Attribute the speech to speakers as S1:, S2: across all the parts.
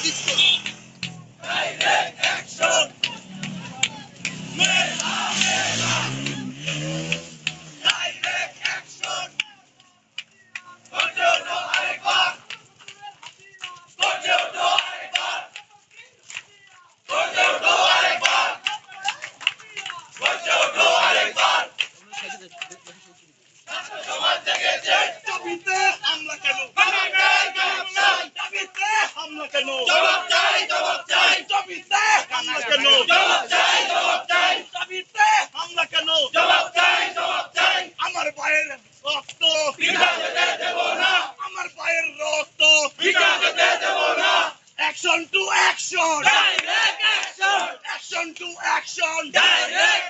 S1: দাবিতে হামলা কেন দাবিতে হামলা কেন দাবিতে হামলা কেন আমার ভাইয়ের রক্ত আমার ভাইয়ের রক্ত action to action action to action action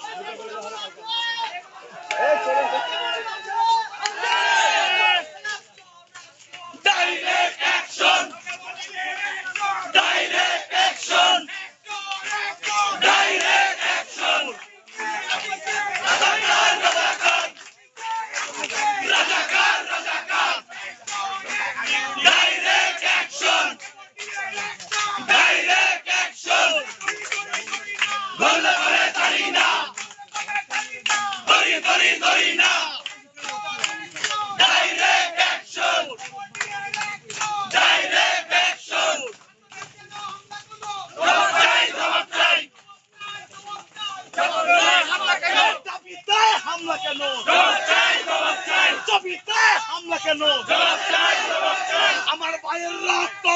S1: Direct হামলা কেন? দাবিতে হামলা কেন? আমার ভাইয়ের রক্ত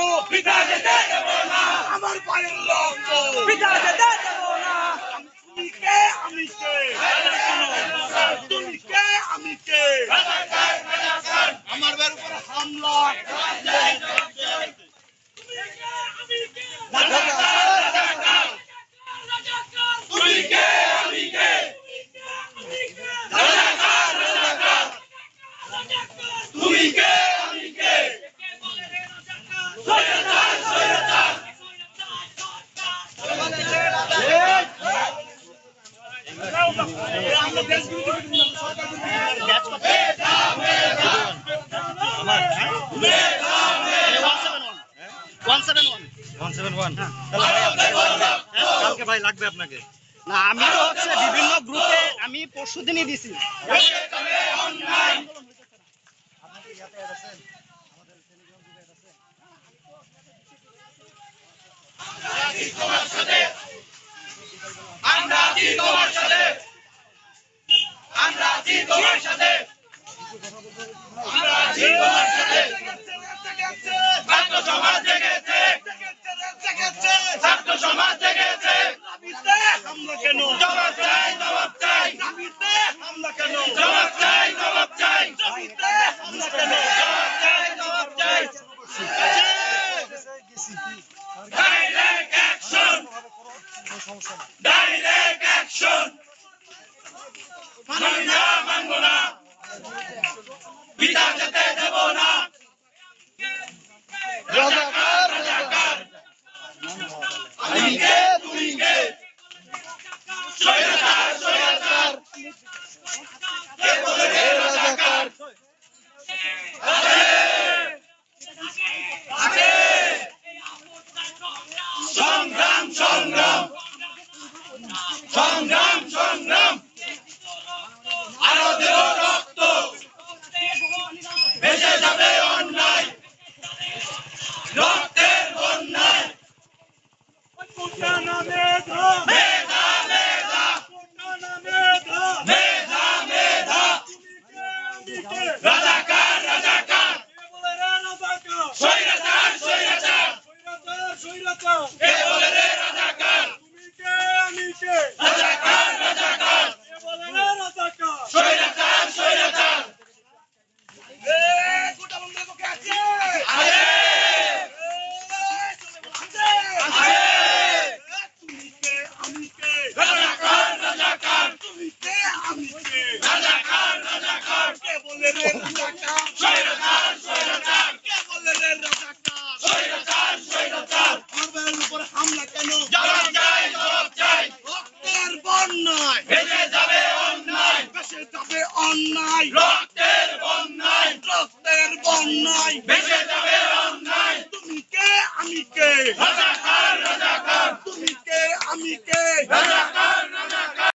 S1: আমার ভাইয়ের রক্ত তুমি কে আমি কে তুমি কে আমি কে আমার ভাইয়ের উপর হামলা তুমি কে আমি কে তুমি কে আমি কে
S2: কালকে ভাই লাগবে আপনাকে।
S3: না আমি তো হচ্ছে বিভিন্ন গ্রুপে আমি পরশু দিনই দিছি
S1: আমরা আছি। তোমার সাথে আমরা আছি তোমার সাথে আমরা আছি তোমার সাথে ছাত্র সমাজ জেগেছে। ছাত্র সমাজ জেগেছে। হামলা কেন? জবাব চাই জবাব চাই। হামলা কেন? জবাব চাই দাবিতে হামলা কেন জবাব চাই জবাব চাই ডাইরেক্ট অ্যাকশন ডাইরেক্ট অ্যাকশন মানব না বিনা যেতে হামলা